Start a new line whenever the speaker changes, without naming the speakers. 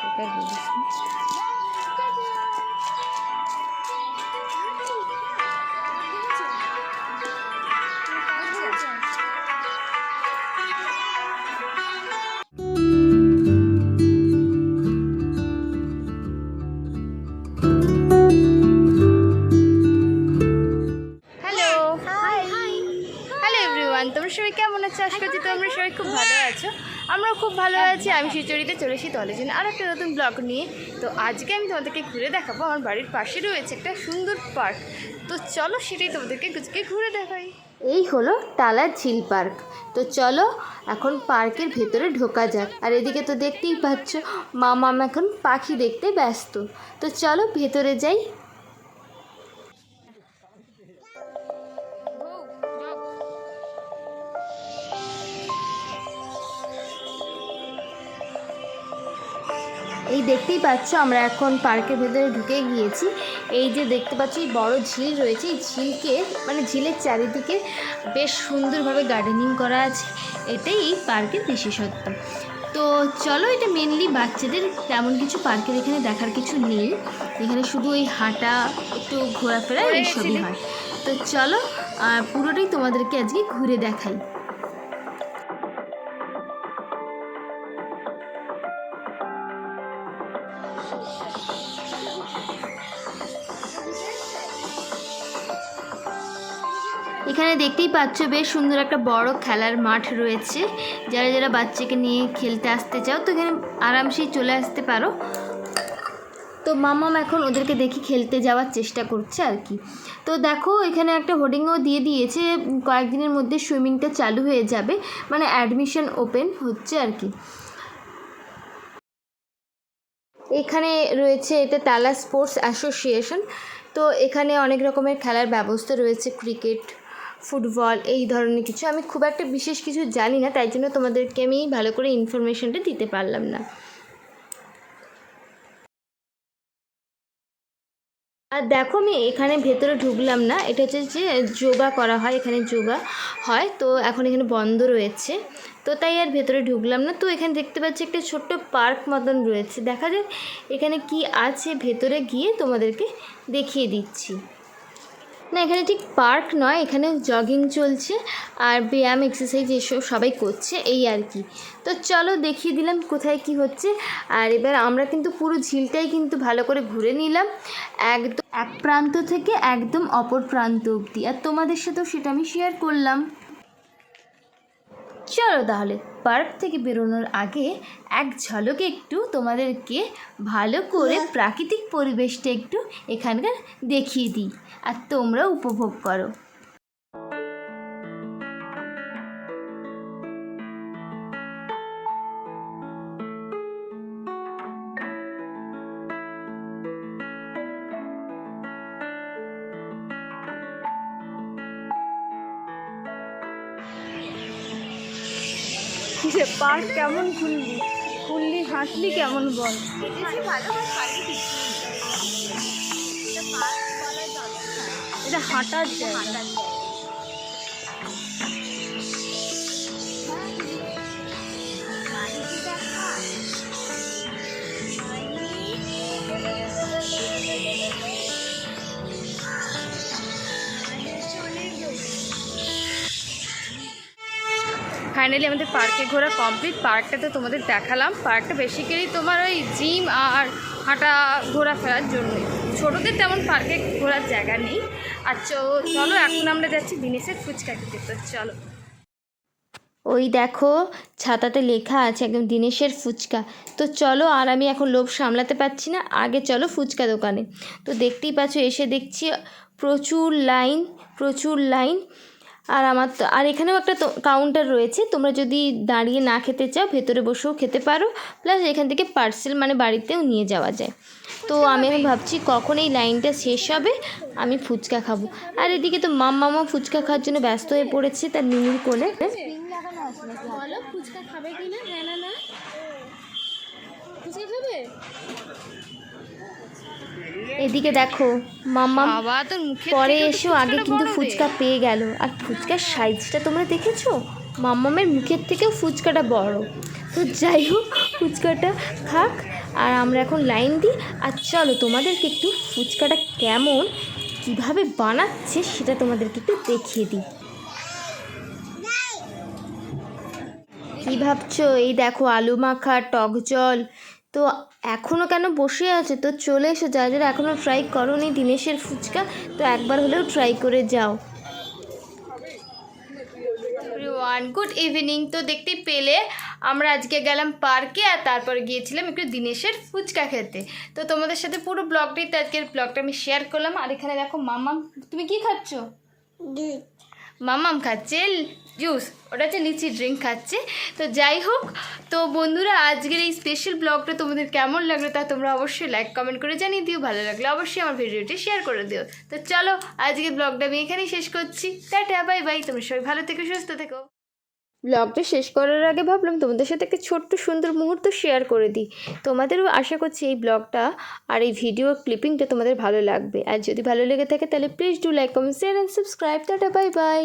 তোকে এভরিওয়ান তোমরা সবাই কেমন আছো? আশা করছি তোমরা সবাই খুব ভালো আছো। আমরাও খুব ভালো আছি। আমি শিচুরিতে চলে এসেছি তলের জন্য আর একটা নতুন ব্লগ নিয়ে। তো আজকে আমি তোমাদেরকে ঘুরে দেখাবো। আমার বাড়ির পাশে রয়েছে একটা সুন্দর পার্ক তো চলো সেটাই তোমাদেরকে আজকে ঘুরে দেখাই। এই হলো টালার ঝিল পার্ক তো চলো এখন পার্কের ভেতরে ঢোকা যাক। আর এদিকে তো দেখতেই পাচ্ছ মামাম এখন পাখি দেখতে ব্যস্ত। তো চলো ভেতরে যাই। এই দেখতেই পাচ্ছ আমরা এখন পার্কের ভেতরে ঢুকে গিয়েছি। এই যে দেখতে পাচ্ছ এই বড় ঝিল রয়েছে। এই ঝিলকে মানে ঝিলের চারিদিকে বেশ সুন্দরভাবে গার্ডেনিং করা আছে। এটাই এই পার্কের বিশেষত্ব। তো চলো এটা মেনলি বাচ্চাদের তেমন কিছু পার্কের এখানে দেখার কিছু নেই। এখানে শুধু ওই হাঁটা একটু ঘোরাফেরা এইসবই হয়। তো চলো আহ, পুরোটাই তোমাদেরকে আজকে ঘুরে দেখাই। এখানে দেখতেই পাচ্ছ বেশ সুন্দর একটা বড় খেলার মাঠ রয়েছে। যারা যারা বাচ্চাকে নিয়ে খেলতে আসতে চাও, তো এখানে আরামসেই চলে আসতে পারো। তো মামাম এখন ওদেরকে দেখি খেলতে যাওয়ার চেষ্টা করছে আর কি। তো দেখো, এখানে একটা হোর্ডিংও দিয়ে দিয়েছে, কয়েকদিনের মধ্যে সুইমিংটা চালু হয়ে যাবে। মানে অ্যাডমিশন ওপেন হচ্ছে আর কি। এখানে রয়েছে এটা টালা স্পোর্টস অ্যাসোসিয়েশন। তো এখানে অনেক রকমের খেলার ব্যবস্থা রয়েছে, ক্রিকেট ফুটবল, এই ধরনের কিছু। আমি খুব একটা বিশেষ কিছু জানি না, তাই জন্য তোমাদেরকে আমি ভালো করে ইনফরমেশনটা দিতে পারলাম না। আর দেখো আমি এখানে ভেতরে ঢুকলাম না, এটা হচ্ছে যে যোগা করা হয়, এখানে যোগা হয়, তো এখন এখানে বন্ধ রয়েছে। তো তাই আর ভেতরে ঢুকলাম না, তো এখানে দেখতে পাচ্ছি একটা ছোট্ট পার্ক মতন রয়েছে। দেখা যাক এখানে কি আছে, ভেতরে গিয়ে তোমাদেরকে দেখিয়ে দিচ্ছি। না, এখানে ঠিক পার্ক নয়, এখানে জগিং চলছে আর ব্যায়াম, এক্সারসাইজ এসব সবাই করছে, এই আর কি। তো চলো দেখিয়ে দিলাম কোথায় কি হচ্ছে। আর এবার আমরা কিন্তু পুরো ঝিলটাই কিন্তু ভালো করে ঘুরে নিলাম। একদম এক প্রান্ত থেকে একদম অপর প্রান্ত অবধি। আর তোমাদের সাথেও সেটা আমি শেয়ার করলাম। চলো তাহলে পার্ক থেকে বেরোনোর আগে এক ঝলকে একটু তোমাদেরকে ভালো করে প্রাকৃতিক পরিবেশটা একটু এখানকার দেখিয়ে দিই আর তোমরা উপভোগ করো।
যে পার্ক কেমন খুললি? খুললি হাঁটলি কেমন বল? এটা হাঁটার জায়গা।
ফাইনালি আমাদের পার্কে ঘোরা কমপ্লিট পার্কটা তো তোমাদের দেখালাম। পার্কটা বেসিক্যালি তোমার ওই জিম আর হাঁটা ঘোরা ফেরার জন্যই। ছোটোদের তেমন পার্কে ঘোরার জায়গা নেই। আর চলো, এখন আমরা যাচ্ছি দিনেশের ফুচকা খেতে তো চলো। ওই দেখো, ছাতাতে লেখা আছে একদম দিনেশের ফুচকা। তো চলো, আর আমি এখন লোভ সামলাতে পারছি না। আগে চলো ফুচকা দোকানে। তো দেখতেই পাচ্ছ, এসে দেখছি প্রচুর লাইন প্রচুর লাইন আর আমার তো আর এখানেও একটা কাউন্টার রয়েছে। তোমরা যদি দাঁড়িয়ে না খেতে চাও ভেতরে বসেও খেতে পারো। প্লাস এখান থেকে পার্সেল মানে বাড়িতেও নিয়ে যাওয়া যায়। তো আমি এখন ভাবছি কখন এই লাইনটা শেষ হবে আমি ফুচকা খাব। আর এদিকে তো মাম মামা ফুচকা খাওয়ার জন্য ব্যস্ত হয়ে পড়েছে তার মিনির কোলে।
ফুচকা খাবে না। ফুচকা খাবে?
এদিকে দেখো মাম্মা পরে এসেও আগে কিন্তু ফুচকা পেয়ে গেল। আর ফুচকার সাইজটা তোমরা দেখেছ? মাম্মামের মুখের থেকেও ফুচকাটা বড়। তো যাই হোক ফুচকাটা খাক আর
আমরা এখন লাইন দিই। আর চলো তোমাদেরকে একটু ফুচকাটা কেমন কীভাবে বানাচ্ছে সেটা তোমাদেরকে একটু দেখিয়ে দিই। কী ভাবছ? এই দেখো আলু মাখা টক জল তো এখনও কেন বসে আছে? তো চলে এসো যারা যারা এখনও ট্রাই করোনি দিনেশের ফুচকা তো একবার হলেও ট্রাই করে যাও।
ওয়ান গুড ইভিনিং তো দেখতে পেলে আমরা আজকে গেলাম পার্কে আর তারপর গিয়েছিলাম একটু দিনেশের ফুচকা খেতে। তো তোমাদের সাথে পুরো ব্লগটাই তো আজকের ব্লগটা আমি শেয়ার করলাম। আর এখানে দেখো মামাম তুমি কি খাচ্ছ? মামাম খাচ্ছে জুস, ওটা হচ্ছে লিচি ড্রিঙ্ক খাচ্ছে। তো যাই হোক, তো বন্ধুরা, আজকের এই স্পেশাল ব্লগটা তোমাদের কেমন লাগল তা তোমরা অবশ্যই লাইক কমেন্ট করে জানিয়ে দিও। ভালো লাগলে অবশ্যই আমার ভিডিওটি শেয়ার করে দিও। তো চলো, আজকের ব্লগটা আমি এখানেই শেষ করছি। টাটা বাই বাই তোমরা সবাই ভালো থেকো, সুস্থ থেকো। ব্লগটা শেষ করার আগে ভাবলাম তোমাদের সাথে একটা ছোট্ট সুন্দর মুহূর্ত শেয়ার করে দিই। তোমাদেরও আশা করছি এই ব্লগটা আর এই ভিডিও ক্লিপিংটা তোমাদের ভালো লাগবে। আর যদি ভালো লেগে থাকে তাহলে please do like comment share and subscribe tata bye bye